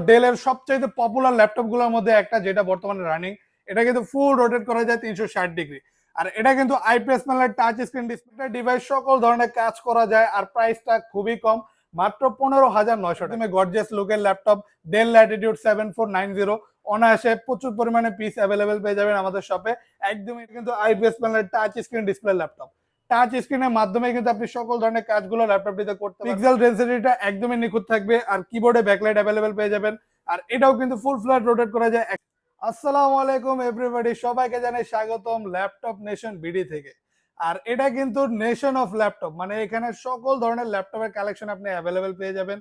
ডেলের সবচাইতে পপুলার ল্যাপটপগুলোর মধ্যে একটা যেটা বর্তমানে রানিং এটা কিন্তু ফুল রোটেট করা যায় তিনশো ষাট ডিগ্রি আর এটা কিন্তু আইপিএস প্যানেলের টাচ স্ক্রিন ডিসপ্লে ডিভাইস সকল ধরনের কাজ করা যায় আর প্রাইসটা খুবই কম, মাত্র পনেরো হাজার নয়শো টাকা। গর্জিয়াস লুকের laptop Dell latitude seven four nine zero অনায়াসে প্রচুর পরিমাণে পিস অ্যাভেলেবেল পেয়ে যাবেন আমাদের শপে একদমই কিন্তু আইপিএস প্যানেলের touch screen display laptop touch স্ক্রিনের মাধ্যমে কিন্তু আপনি সকল ধরনের কাজগুলো ল্যাপটপটিতে করতে পিক্সেল ডেন্সিটিটা একদমই নিখুঁত থাকবে আর কিবোর্ডে ব্যাকলাইট অ্যাভেলেবেল পেয়ে যাবেন। আর এটাও কিন্তু ফুল ফ্ল্যাট রোটেট করা যায়। আসসালামু আলাইকুম এভরিবডি সবাইকে জানাই স্বাগতম ল্যাপটপ নেশন বিডি থেকে। আর এটা কিন্তু নেশন অফ ল্যাপটপ মানে এখানে সকল ধরনের ল্যাপটপের কালেকশন আপনি অ্যাভেলেবেল পেয়ে যাবেন।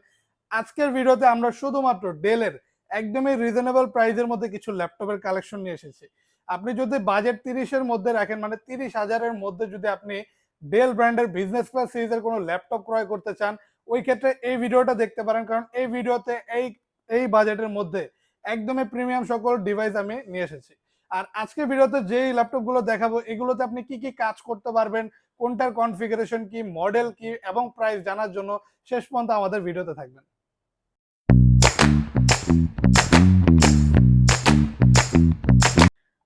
আজকের ভিডিওতে আমরা শুধুমাত্র ডেলের একদমই রিজনেবল প্রাইসের মধ্যে কিছু ল্যাপটপের কালেকশন নিয়ে এসেছি। আপনি যদি বাজেট তিরিশের মধ্যে রাখেন মানে তিরিশ হাজারের মধ্যে যদি আপনি ডেল ব্র্যান্ডের বিজনেস ক্লাস সিরিজের কোনো ল্যাপটপ ক্রয় করতে চান, ওই ক্ষেত্রে এই ভিডিওটা দেখতে পারেন, কারণ এই ভিডিওতে এই এই বাজেটের মধ্যে একদমই প্রিমিয়াম সকল ডিভাইস আমি নিয়ে এসেছি। আর আজকে ভিডিওতে যেই ল্যাপটপগুলো দেখাবো, এগুলোতে আপনি কি কি কাজ করতে পারবেন, কোনটার কনফিগারেশন কি মডেল কি এবং প্রাইস জানার জন্য শেষ পর্যন্ত আমাদের ভিডিওতে থাকবেন।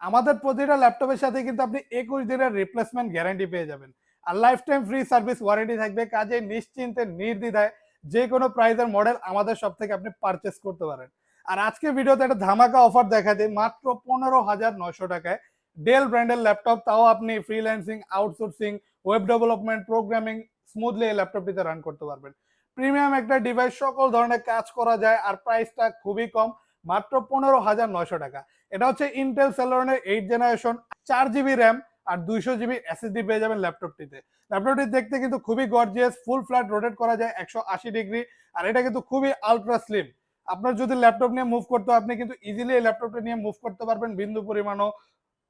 আমাদের প্রতিটা ল্যাপটপের সাথে কিন্তু আপনি একুশ দিনের রিপ্লেসমেন্ট গ্যারান্টি পেয়ে যাবেন। আর lifetime free service warranty থাকবে, কাজে নিশ্চিন্তে নির্দ্বিধায় যে কোনো প্রাইজের মডেল আমাদের সব থেকে আপনি পারচেস করতে পারেন। আর আজকে ভিডিওতে একটা ধামাকা অফার দেখা যায়, মাত্র পনেরো হাজার নয়শো টাকায়। ডেল ব্র্যান্ডের ল্যাপটপ তাও আপনি freelancing outsourcing web development programming smoothly এই ল্যাপটপটিতে রান করতে পারবেন। প্রিমিয়াম একটা ডিভাইস সকল ধরনের কাজ করা যায় আর প্রাইসটা খুবই কম, মাত্র পনেরো হাজার নয়শো টাকা। এটা হচ্ছে ইন্টেল সেলোনের এইট জেনারেশন চার জিবি র্যাম আর দুইশো জিবি এসএসডি পেয়ে যাবেন ল্যাপটপটিতে ল্যাপটপটি দেখতে কিন্তু খুবই গর্জিয়াস ফুল ফ্ল্যাট রোটেট করা যায়, একশো আশি ডিগ্রি আর এটা কিন্তু খুবই আলট্রা স্লিম আপনার যদি ল্যাপটপ নিয়ে মুভ করতে আপনি কিন্তু ইজিলি এই ল্যাপটপটা নিয়ে মুভ করতে পারবেন, বিন্দু পরিমাণও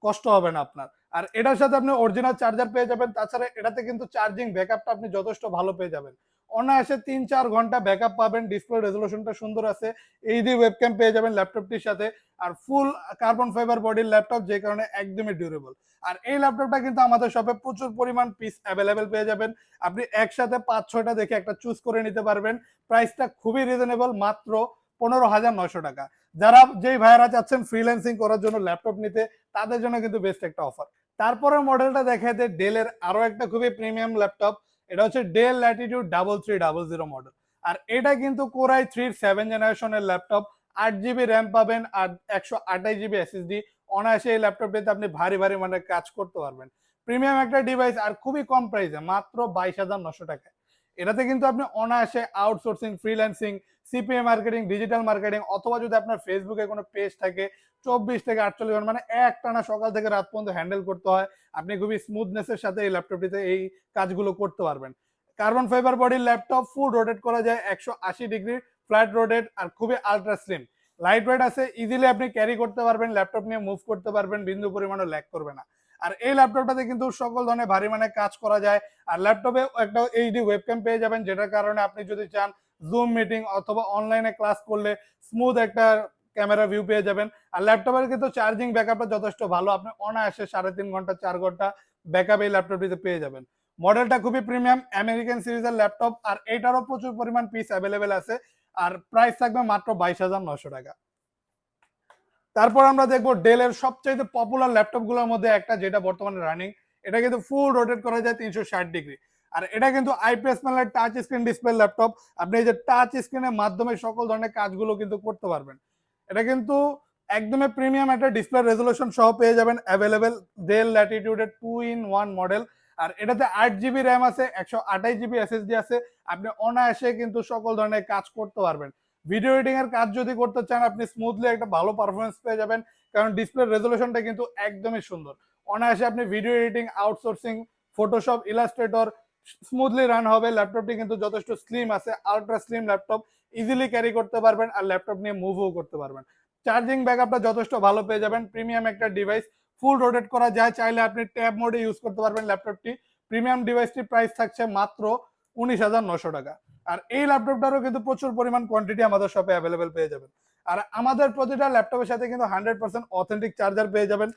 কষ্ট হবে না আপনার। আর এটার সাথে আপনি অরিজিনাল চার্জার পেয়ে যাবেন, তাছাড়া এটাতে কিন্তু চার্জিং ব্যাকআপটা আপনি যথেষ্ট ভালো পেয়ে যাবেন। অনায়াসে তিন, চার ঘণ্টা ব্যাকআপ পাবেন ডিসপ্লে রেজলিউশনটা সুন্দর আছে এইচডি ওয়েবক্যাম পেয়ে যাবেন ল্যাপটপটির সাথে, আর ফুল কার্বন ফাইবার বডির ল্যাপটপ যে কারণে একদমই ডিউরেবল আর এই ল্যাপটপটা কিন্তু আমাদের শপে প্রচুর পরিমাণ পিস অ্যাভেলেবেল পেয়ে যাবেন। আপনি একসাথে পাঁচ, ছয়টা দেখে একটা চুজ করে নিতে পারবেন। প্রাইসটা খুবই রিজনেবল মাত্র পনেরো হাজার নয়শো টাকা। যারা যেই ভাইয়ারা চাচ্ছেন ফ্রিল্যান্সিং করার জন্য ল্যাপটপ নিতে, তাদের জন্য কিন্তু বেস্ট একটা অফার তারপরে মডেলটা দেখাতে ডেলের আরও একটা খুবই প্রিমিয়াম ল্যাপটপ এটা হচ্ছে Dell latitude double three double zero model আর এটা কিন্তু কোরাই থ্রির সেভেন জেনারেশনের ল্যাপটপ আট জিবি র্যাম পাবেন আর একশো আঠাশ জিবি এসএসডি অনায়াসে এই ল্যাপটপটিতে আপনি ভারী ভারী মানে কাজ করতে পারবেন। প্রিমিয়াম একটা ডিভাইস আর খুবই কম প্রাইসে মাত্র বাইশ হাজার নশো টাকায়। এটাতে কিন্তু আপনি অনায়াসে outsourcing freelancing CPA marketing digital marketing অথবা যদি আপনার ফেসবুকে কোনো পেজ থাকে চব্বিশ থেকে আটচল্লিশ ঘণ্টা মানে এক টানা সকাল থেকে রাত পর্যন্ত হ্যান্ডেল করতে হয়। আপনি খুবই স্মুথনেসের সাথে এই ল্যাপটপটিতে এই কাজগুলো করতে পারবেন। কার্বন ফাইবার বডির ল্যাপটপ ফুল রোটেট করা যায় একশো আশি ডিগ্রি ফ্ল্যাট রোটেট আর খুবই আলট্রা স্লিম লাইট ওয়েট আছে ইজিলি আপনি ক্যারি করতে পারবেন ল্যাপটপ নিয়ে মুভ করতে পারবেন, বিন্দু পরিমাণও ল্যাক করবে না। আর এই ল্যাপটপটাতে কিন্তু সকল ধরনের ভারী মানে কাজ করা যায়। আর ল্যাপটপে একটা এইচডি ওয়েবক্যাম পেয়ে যাবেন, যেটার কারণে আপনি যদি চান জুম মিটিং অথবা অনলাইনে ক্লাস করলে স্মুথ একটা ক্যামেরা ভিউ পেয়ে যাবেন। আর ল্যাপটপের কিন্তু চার্জিং ব্যাকআপটা যথেষ্ট ভালো। আপনি অনায়াসে সাড়ে তিন ঘণ্টা, চার ঘণ্টা ব্যাকআপ এই ল্যাপটপটিতে পেয়ে যাবেন। মডেলটা খুবই প্রিমিয়াম আমেরিকান সিরিজের ল্যাপটপ আর এটারও প্রচুর পরিমাণ পিস অ্যাভেলেবেল আছে। আর প্রাইস থাকবে মাত্র বাইশ হাজার নশো টাকা। তারপর আমরা দেখব ডেলের সবচাইতে পপুলার ল্যাপটপগুলোর মধ্যে একটা, যেটা বর্তমানে রানিং এটা কিন্তু ফুল রোটেট করা যায় তিনশো ষাট ডিগ্রি আর এটা কিন্তু আইপিএস প্যানেলের টাচ স্ক্রিন ডিসপ্লে ল্যাপটপ আপনি এই যে টাচ স্ক্রিনের মাধ্যমে সকল ধরনের কাজগুলো কিন্তু করতে পারবেন। এটা কিন্তু একদমই প্রিমিয়াম একটা ডিসপ্লে রেজলিউশন সহ পেয়ে যাবেন অ্যাভেলেবেল ডেল ল্যাটিটিউডের টু ইন ওয়ান মডেল আর এটাতে আট জিবি র্যাম আছে, একশো আঠাশ জিবি এসএসডি আছে। আপনি অনায়াসে কিন্তু সকল ধরনের কাজ করতে পারবেন। ভিডিও এডিটিং এর কাজ যদি করতে চান, আপনি স্মুথলি একটা ভালো পারফরমেন্স পেয়ে যাবেন। কারণ ডিসপ্লে রেজলিউশনটা কিন্তু একদমই সুন্দর। অনায়াসে আপনি video editing outsourcing Photoshop Illustrator smoothly run হবে। ল্যাপটপটি কিন্তু যথেষ্ট স্লিম আছে ultra slim laptop easily carry করতে পারবেন আর ল্যাপটপ নিয়ে মুভও করতে পারবেন। চার্জিং ব্যাকআপটা যথেষ্ট ভালো পেয়ে যাবেন। প্রিমিয়াম একটা ডিভাইস ফুল রোটেট করা যায়। চাইলে আপনি ট্যাব মোডে ইউজ করতে পারবেন ল্যাপটপটি প্রিমিয়াম ডিভাইসটি প্রাইস থাকছে মাত্র উনিশ হাজার নশো টাকা। আর এই ল্যাপটপটারও কিন্তু প্রচুর পরিমাণ কোয়ান্টিটি আমাদের শপে অ্যাভেলেবেল পেয়ে যাবেন। আর আমাদের প্রতিটা ল্যাপটপের সাথে কিন্তু হান্ড্রেড পার্সেন্ট অথেন্টিক চার্জার পেয়ে যাবেন।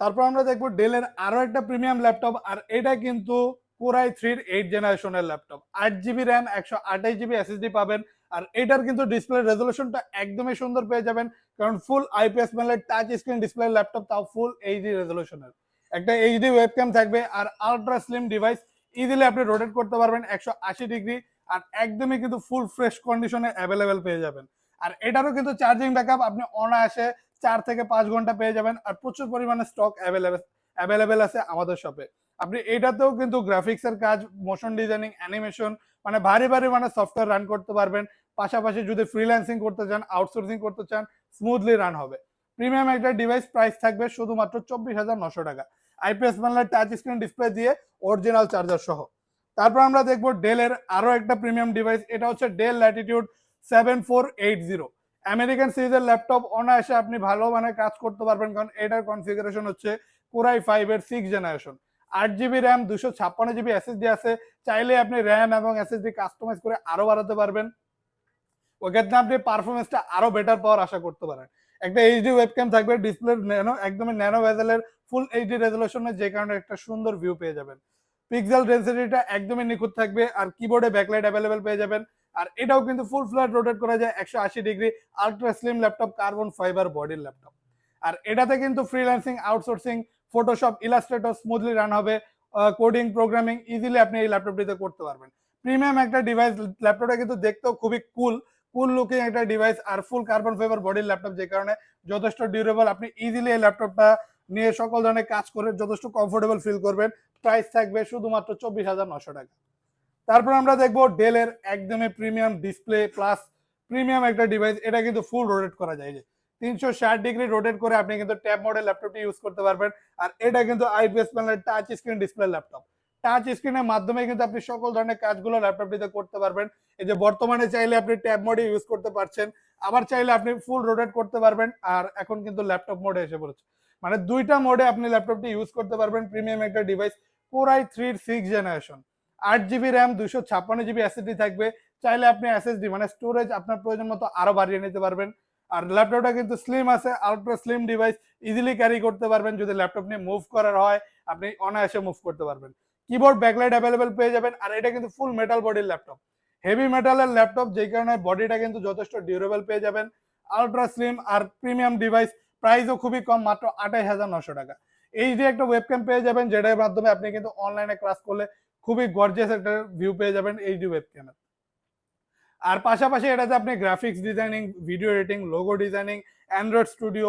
তারপর আমরা দেখব ডেলের আরও একটা প্রিমিয়াম ল্যাপটপ আর এটা কিন্তু কোরাই থ্রির এইট জেনারেশনের ল্যাপটপ আট জিবি র্যাম একশো আঠাশ জিবি এসএসডি পাবেন। আর এটার কিন্তু ডিসপ্লে রেজলিউশনটা একদমই সুন্দর পেয়ে যাবেন, কারণ ফুল আইপিএস প্যানেলের টাচ স্ক্রিন ডিসপ্লে ল্যাপটপ তাও ফুল এইচডি রেজলিউশনের একটা এইচডি ওয়েবক্যাম থাকবে আর আলট্রা স্লিম ডিভাইস ইজিলি আপনি রোটেট করতে পারবেন একশো আশি ডিগ্রি আর একদমই কিন্তু ফুল ফ্রেশ কন্ডিশনে অ্যাভেলেবেল পেয়ে যাবেন। আর এটারও কিন্তু চার্জিং ব্যাকআপ আপনি অনায়াসে চার থেকে পাঁচ ঘণ্টা পেয়ে যাবেন আর প্রচুর পরিমাণে স্টক অ্যাভেলেবেল অ্যাভেলেবেল আছে আমাদের শপে আপনি এটাতেও কিন্তু গ্রাফিক্সের কাজ মোশন ডিজাইনিং অ্যানিমেশন মানে ভারী ভারী মানে সফটওয়্যার রান করতে পারবেন। পাশাপাশি যদি ফ্রিল্যান্সিং করতে চান আউটসোর্সিং করতে চান স্মুথলি রান হবে। প্রিমিয়াম একটা ডিভাইস প্রাইস থাকবে শুধুমাত্র চব্বিশ হাজার নশো টাকা। আইপিএস প্যানেলের টাচ স্ক্রিন ডিসপ্লে দিয়ে অরিজিনাল চার্জার সহ। তারপর আমরা দেখব ডেলের আরও একটা প্রিমিয়াম ডিভাইস এটা হচ্ছে Dell latitude seven four eight zero American সিরিজের ল্যাপটপ অনায়াসে আপনি ভালো মানে কাজ করতে পারবেন, কারণ এটার কনফিগারেশন হচ্ছে কোরাই ফাইভ এর সিক্স জেনারেশন আট জিবি র্যাম দুশো ছাপ্পান্ন জিবি এসএসডি আছে। চাইলে আপনি র্যাম এবং এসএসডি কাস্টমাইজ করে আরও বাড়াতে পারবেন। ওক্ষেত্রে আপনি পারফরমেন্সটা আরও বেটার পাওয়ার আশা করতে পারেন। একটা এইচডি ওয়েবক্যাম থাকবে ডিসপ্লে ন্যানো একদমই ন্যানো ভেজেলের ফুল এইচডি রেজলিউশনে যে কারণে একটা সুন্দর ভিউ পেয়ে যাবেন। পিক্সেল ডেন্সিটিটা একদমই নিখুঁত থাকবে আর কিবোর্ডে ব্যাকলাইট অ্যাভেলেবেল পেয়ে যাবেন। আর এটাও কিন্তু ফুল ফ্ল্যাট রোটেট করা যায়, একশো আশি degree ultra slim laptop carbon fibre বডির ল্যাপটপ আর এটাতে কিন্তু freelancing outsourcing Photoshop Illustrator smoothly run হবে। কোডিং প্রোগ্রামিং ইজিলি আপনি এই ল্যাপটপটিতে করতে পারবেন। প্রিমিয়াম একটা ডিভাইস ল্যাপটপটা কিন্তু দেখতেও খুবই কুল কুল লুকিং একটা ডিভাইস আর ফুল কার্বন ফাইবার বডির ল্যাপটপ যে কারণে যথেষ্ট ডিউরেবল আপনি ইজিলি এই ল্যাপটপটা নিয়ে সকল ধরনের কাজ করে যথেষ্ট কমফোর্টেবল ফিল করবেন। প্রাইস থাকবে শুধুমাত্র চব্বিশ হাজার নশো টাকা। তারপর আমরা দেখব ডেলের একদমই প্রিমিয়াম ডিসপ্লে প্লাস প্রিমিয়াম একটা ডিভাইস এটা কিন্তু ফুল রোটেট করা যায়। তিনশো ষাট ডিগ্রি রোটেট করে আপনি কিন্তু ট্যাব মডেল ল্যাপটপটি ইউজ করতে পারবেন। আর এটা কিন্তু আইপিএস প্যানেলের touch screen display laptop touch স্ক্রিনের মাধ্যমে কিন্তু আপনি সকল ধরনের কাজগুলো ল্যাপটপটিতে করতে পারবেন। এই যে বর্তমানে চাইলে আপনি ট্যাব মোডে ইউজ করতে পারছেন, আবার চাইলে আপনি ফুল রোটেট করতে পারবেন, আর এখন কিন্তু ল্যাপটপ মোডে এসে পড়েছে। মানে দুইটা মোডে আপনি ল্যাপটপটি ইউজ করতে পারবেন প্রিমিয়াম একটা ডিভাইস কোরাই থ্রির সিক্স জেনারেশন আট জিবি র্যাম দুশো ছাপ্পান্ন জিবি এসএসডি থাকবে। চাইলে আপনি এসএসডি মানে স্টোরেজ আপনার প্রয়োজন মতো আরও বাড়িয়ে নিতে পারবেন। আর ল্যাপটপটা কিন্তু স্লিম আছে ultra slim device easily carry করতে পারবেন। যদি ল্যাপটপ নিয়ে মুভ করার হয়, আপনি অনায়াসে মুভ করতে পারবেন। কিবোর্ড ব্যাকলাইট অ্যাভেলেবেল পেয়ে যাবেন, আর এটা কিন্তু ফুল মেটাল বডির ল্যাপটপ হেভি মেটালের ল্যাপটপ যেই কারণে বডিটা কিন্তু যথেষ্ট ডিউরেবল পেয়ে যাবেন। আলট্রা স্লিম আর প্রিমিয়াম ডিভাইস প্রাইসও খুবই কম, মাত্র আঠাশ হাজার নশো টাকা। এই যে একটা ওয়েবক্যাম পেয়ে যাবেন, যেটার মাধ্যমে আপনি কিন্তু অনলাইনে ক্লাস করলে খুবই গর্জিয়াস একটা ভিউ পেয়ে যাবেন এইচডি ওয়েবক্যামের আর পাশাপাশি এটাতে আপনি graphics designing video editing logo designing Android studio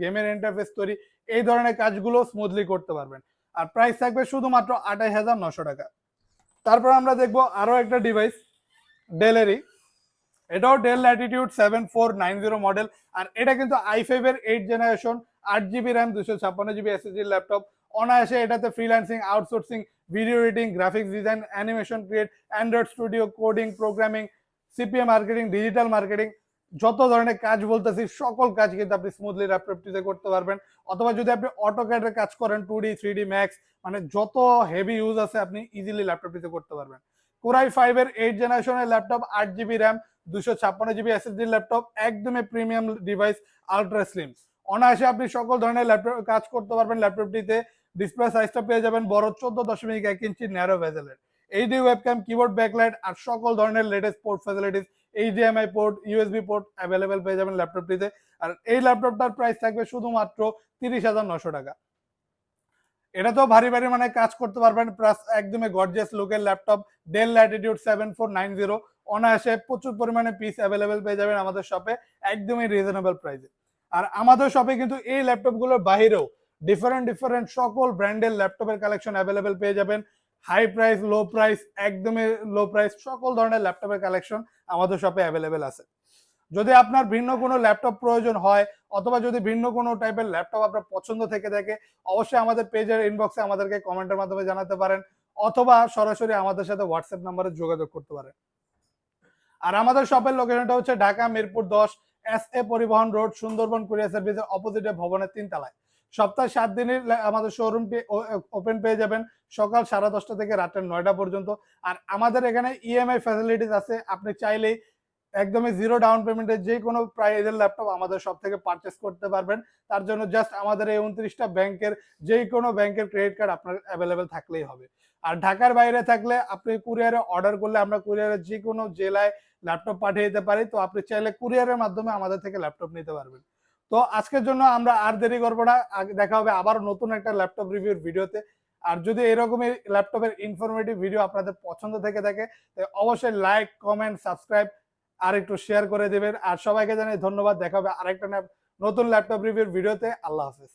গেমের ইন্টারফেস তৈরি, এই ধরনের কাজগুলো স্মুথলি করতে পারবেন। আর প্রাইস থাকবে শুধুমাত্র আঠাশ হাজার নশো টাকা। তারপর আমরা দেখব আরও একটা ডিভাইস ডেলেরই এটাও Dell latitude seven four nine zero model আর এটা কিন্তু আই ফাইভ এর এইট জেনারেশন আট জিবি র্যাম দুশো ছাপ্পান্ন জিবি এসএসডি ল্যাপটপ অনায়াসে এটাতে freelancing outsourcing video editing graphics design animation create Android studio coding programming CPM marketing digital marketing যত ধরনের কাজ বলতেছি, সকল কাজ কিন্তু আপনি স্মুথলি ল্যাপটপটিতে করতে পারবেন। অথবা যদি আপনি অটোক্যাডের কাজ করেন two D three D max মানে যত হেভি ইউজ আছে আপনি ইজিলি ল্যাপটপটিতে করতে পারবেন। কোরাই ফাইভ এর এইট জেনারেশনের ল্যাপটপ আট জিবি র্যাম দুশো ছাপ্পান্ন জিবি এসএসডি ল্যাপটপ একদমই প্রিমিয়াম ডিভাইস আলট্রা স্লিম অনায়াসে আপনি সকল ধরনের ল্যাপটপ কাজ করতে পারবেন ল্যাপটপটিতে ডিসপ্লে সাইজটা পেয়ে যাবেন বড় চোদ্দ দশমিক এক ইঞ্চি ন্যারো ভেজেলের এইচডি ওয়েবক্যাম কিবোর্ড ব্যাকলাইট আর সকল ধরনের latest port facilities HDMI port USB port available পেয়ে যাবেন ল্যাপটপটিতে আর এই ল্যাপটপটার প্রাইস থাকবে শুধুমাত্র তিরিশ হাজার নশো টাকা। এটা তো ভারী ভারী মানে কাজ করতে পারবেন প্লাস একদমই গর্জিয়াস লুকের laptop Dell latitude seven four nine zero অনায়াসে প্রচুর পরিমাণে পিস অ্যাভেলেবেল পেয়ে যাবেন আমাদের শপে একদমই রিজনেবল প্রাইসে আর আমাদের শপে কিন্তু এই ল্যাপটপগুলোর বাহিরেও ডিফারেন্ট ডিফারেন্ট সকল ব্র্যান্ডের ল্যাপটপের কালেকশন অ্যাভেলেবেল পেয়ে যাবেন। হাই প্রাইস লো প্রাইস একদমই লো প্রাইস সকল ধরনের ল্যাপটপের কালেকশন আমাদের শপে অ্যাভেলেবেল আছে। যদি আপনার ভিন্ন কোনো ল্যাপটপ প্রয়োজন হয়, অথবা যদি ভিন্ন কোনো টাইপের ল্যাপটপ আপনার পছন্দ থেকে থাকে, অবশ্যই আমাদের পেজের ইনবক্সে আমাদেরকে কমেন্টের মাধ্যমে জানাতে পারেন, অথবা সরাসরি আমাদের সাথে হোয়াটসঅ্যাপ নাম্বারে যোগাযোগ করতে পারেন। আর আমাদের শপের লোকেশনটা হচ্ছে ঢাকা মিরপুর দশ এস এ পরিবহন রোড, সুন্দরবন কুরিয়ার সার্ভিসের অপোজিটে ভবনের তিন তলায় সপ্তাহে সাত দিনের আমাদের শোরুমটি ওপেন পেয়ে যাবেন সকাল সাড়ে দশটা থেকে রাতের নয়টা পর্যন্ত। আর আমাদের এখানে ইএমআই ফ্যাসিলিটিস আছে। আপনি চাইলেই একদমই জিরো ডাউন পেমেন্টে যে কোনো প্রাইজের ল্যাপটপ আমাদের সব থেকে পারচেস করতে পারবেন। তার জন্য জাস্ট আমাদের এই উনত্রিশটা ব্যাংকের যে কোনো ব্যাংকের ক্রেডিট কার্ড আপনার অ্যাভেলেবেল থাকলেই হবে। আর ঢাকার বাইরে থাকলে আপনি কুরিয়ারে অর্ডার করলে আমরা কুরিয়ারে যে কোনো জেলায় ল্যাপটপ পাঠিয়ে দিতে পারি। তো আপনি চাইলে কুরিয়ারের মাধ্যমে আমাদের থেকে ল্যাপটপ নিতে পারবেন। তো আজকের জন্য আমরা আর দেরি করব না। দেখা হবে আবার নতুন একটা ল্যাপটপ রিভিউর ভিডিওতে। আর যদি এরকমই ল্যাপটপের ইনফরমেটিভ ভিডিও আপনাদের পছন্দ থেকে থাকে অবশ্যই লাইক কমেন্ট সাবস্ক্রাইব আর একটু শেয়ার করে দেবেন। আর সবাইকে জানাই ধন্যবাদ। দেখা হবে আরেকটা নতুন ল্যাপটপ রিভিউর ভিডিওতে। আল্লাহ হাফেজ।